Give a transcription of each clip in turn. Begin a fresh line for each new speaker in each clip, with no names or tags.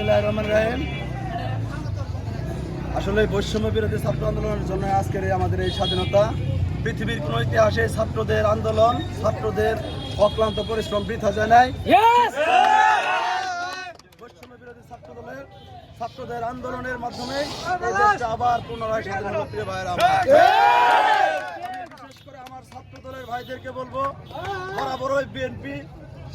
বিসমিল্লাহ রহমান রাহিম। আসলে বৈষম্য বিরোধী ছাত্র আন্দোলনের জন্য আজকের আমাদের এই স্বাধীনতা পৃথিবীর কোন ইতিহাসে ছাত্রদের আন্দোলন ছাত্রদের অক্লান্ত পরিশ্রম বৃথা যায় নাই। বৈষম্য বিরোধী ছাত্র দলের ছাত্রদের আন্দোলনের মাধ্যমে আবার পুনরায় স্বাধীন হলো প্রিয় ভাইয়েরা। বিশেষ করে আমার ছাত্র দলের ভাইদেরকে বলব বরাবরই বিএনপি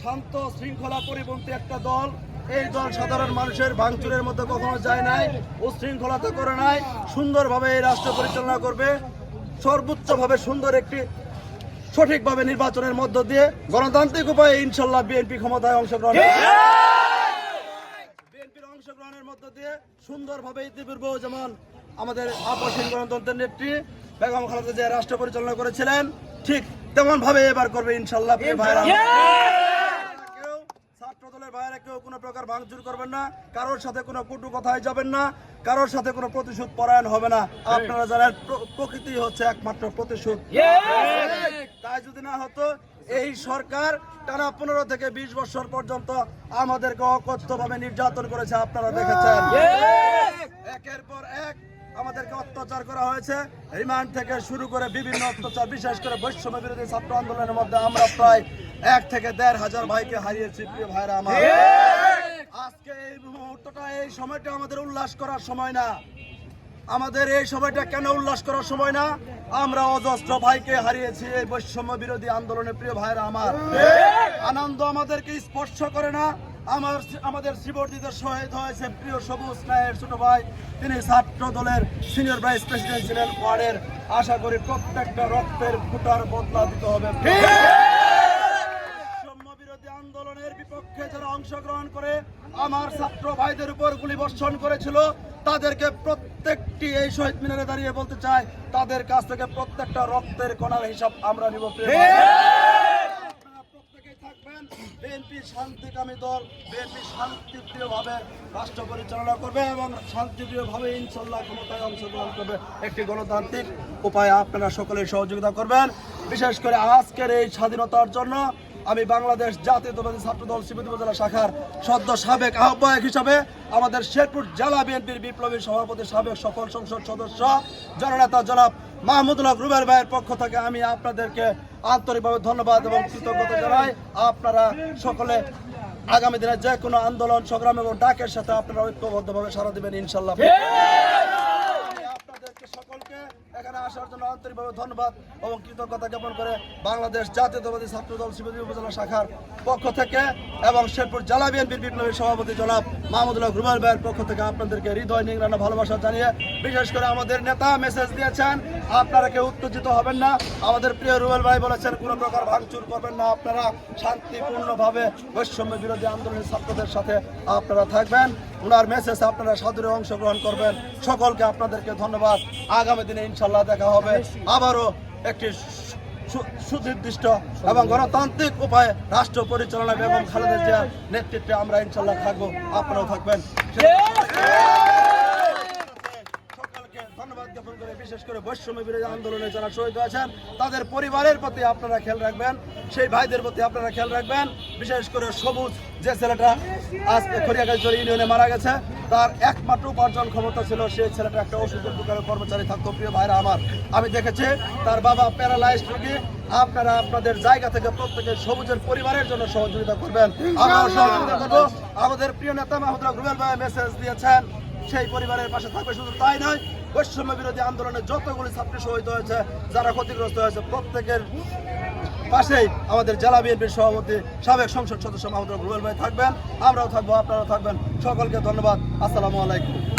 শান্ত শৃঙ্খলা পরিপন্থী একটা দল এই দল সাধারণ মানুষের ভাঙচুরের মধ্যে কখনো যায় নাই উশৃঙ্খলতা করে নাই সুন্দরভাবে এই রাষ্ট্র পরিচালনা করবে সর্বোচ্চভাবে সুন্দর একটি সঠিকভাবে নির্বাচনের মধ্য দিয়ে গণতান্ত্রিক উপায়ে ইনশাল্লাহ বিএনপি ক্ষমতায় অংশগ্রহণ বিএনপির অংশগ্রহণের মধ্য দিয়ে সুন্দরভাবে ইতিপূর্বে যেমন আমাদের আপসীন গণতন্ত্রের নেত্রী বেগম খালেদা জিয়া রাষ্ট্র পরিচালনা করেছিলেন ঠিক তেমন ভাবে এবার করবে ইনশাল্লাহ প্রিয় ভাইরা কেউ ছাত্র দলের ভাইয়েরা কেউ ভাঙচুর করবেন না, কারোর সাথে কোনো কটু কথায় যাবেন না, কারোর সাথে কোনো প্রতিশোধ পরায়ণ হবে না। আপনারা জানেন প্রকৃতি হচ্ছে একমাত্র প্রতিশোধ। তাই যদি না হতো, এই সরকার টানা পনেরো থেকে বিশ বছর পর্যন্ত আমাদেরকে নির্যাতন করেছে, আপনারা দেখেছেন। একের পর এক আমাদেরকে অত্যাচার করা হয়েছে। রিমান্ড থেকে শুরু করে বিভিন্ন অত্যাচার, বিশেষ করে বৈষম্য বিরোধী ছাত্র আন্দোলনের মধ্যে আমরা প্রায় এক থেকে দেড় হাজার ভাইকে হারিয়েছি, প্রিয় ভাইরা আমার। এই সময়টা আমাদের উল্লাস করার সময় না। আমাদের এই সময়টা কেন উল্লাস করার সময় না? আমরা অজস্র ভাইকে হারিয়েছি এই বৈষম্য বিরোধী আন্দোলনে, প্রিয় ভাইরা আমার। আনন্দ আমাদেরকে স্পর্শ করে না। আমার আমাদের শ্রীবর্ধিত শহীদ হয়েছে প্রিয় সবুজ নায়ের ছোট ভাই। তিনি ছাত্র দলের সিনিয়র ভাইস প্রেসিডেন্ট ছিলেন। ওয়ার্ডের আশা করি প্রত্যেকটা রক্তের ফুটার বদলা দিতে হবে। আন্দোলনের বিপক্ষে যারা অংশগ্রহণ করে আমার ছাত্র ভাইদের উপর গুলি বর্ষণ করেছিল। তাদেরকে প্রত্যেকটি এই শহীদ মিনারে দাঁড়িয়ে বলতে চাই তাদের কাছ থেকে প্রত্যেকটা রক্তের কণার হিসাব আমরা নিব আপনারা প্রত্যেকেই থাকবেন। বিএনপি শান্তিকামী দল বিএনপি শান্তিপ্রিয়ভাবে রাষ্ট্র পরিচালনা করবে এবং শান্তিপ্রিয়ভাবে ইনশাল্লাহ ক্ষমতায় অংশগ্রহণ করবে। একটি গণতান্ত্রিক উপায়ে আপনারা সকলে সহযোগিতা করবেন। বিশেষ করে আজকের এই স্বাধীনতার জন্য আমি বাংলাদেশ জাতীয়তাবাদী ছাত্র দল শিবির উপজেলা শাখার সদ্য সাবেক আহ্বায়ক হিসাবে আমাদের শেরপুর জেলা বিএনপির বিপ্লবী সভাপতি, সাবেক সকল সংসদ সদস্য, জননেতা জনাব মাহমুদুল্লাহ রুবের ভাইয়ের পক্ষ থেকে আমি আপনাদেরকে আন্তরিকভাবে ধন্যবাদ এবং কৃতজ্ঞতা জানাই। আপনারা সকলে আগামী দিনে যে কোনো আন্দোলন, সংগ্রাম এবং ডাকের সাথে আপনারা ঐক্যবদ্ধভাবে সারা দিবেন ইনশাল্লাহ এখানে আসার জন্য আন্তরিকভাবে ধন্যবাদ এবং কৃতজ্ঞতা জ্ঞাপন করে বাংলাদেশ জাতীয়তাবাদী ছাত্র দল শিবদী উপজেলা শাখার পক্ষ থেকে এবং শেরপুর জেলা বিএনপির বিপ্লবী সভাপতি জনাব মাহমুদুল্লাহ রুমাল ভাইয়ের পক্ষ থেকে আপনাদেরকে হৃদয় নিংড়ানো ভালোবাসা জানিয়ে বিশেষ করে আমাদের নেতা মেসেজ দিয়েছেন, আপনারা কেউ উত্তেজিত হবেন না। আমাদের প্রিয় রুবেল ভাই বলেছেন, কোনো প্রকার ভাঙচুর করবেন না, আপনারা শান্তিপূর্ণভাবে বৈষম্য বিরোধী আন্দোলনের ছাত্রদের সাথে আপনারা থাকবেন। ওনার মেসেজ আপনারা সাদরে অংশগ্রহণ করবেন। সকলকে আপনাদেরকে ধন্যবাদ। আগামী দিনে ইনশাল্লাহ দেখা হবে। আবারও একটি সুনির্দিষ্ট এবং গণতান্ত্রিক উপায়ে রাষ্ট্র পরিচালনা এবং খালেদা জিয়ার নেতৃত্বে আমরা ইনশাল্লাহ থাকব। আপনারাও থাকবেন। ধন্যবাদ করে বিশেষ করে বৈষম্য বিরোধী আন্দোলনে যারা শহীদ হয়েছেন, তাদের পরিবারের প্রতি আপনারা খেয়াল রাখবেন। সেই ভাইদের প্রতি আপনারা খেয়াল রাখবেন, বিশেষ করে সবুজ যে ছেলেটা আজকে খড়িয়াগাছড়ি ইউনিয়নে মারা গেছে, তার একমাত্র উপার্জন ক্ষমতা ছিল সেই ছেলেটা একটা ওষুধের দোকানের কর্মচারী থাকতো, প্রিয় ভাইরা আমার। আমি দেখেছি, তার বাবা প্যারালাইজ রোগী। আপনারা আপনাদের জায়গা থেকে প্রত্যেকে সবুজের পরিবারের জন্য সহযোগিতা করবেন। সহযোগিতা করব। আমাদের প্রিয় নেতা মাহমুদুল্লাহ রুবেল ভাই মেসেজ দিয়েছেন, সেই পরিবারের পাশে থাকবে, শুধু তাই নয়, বৈষম্য বিরোধী আন্দোলনে যতগুলি ছাত্র শহীদ হয়েছে, যারা ক্ষতিগ্রস্ত হয়েছে, প্রত্যেকের পাশেই আমাদের জেলা বিএনপির সভাপতি, সাবেক সংসদ সদস্য মাহমুদুল রুবেল ভাই থাকবেন। আমরাও থাকব, আপনারাও থাকবেন। সকলকে ধন্যবাদ। আসসালামু আলাইকুম।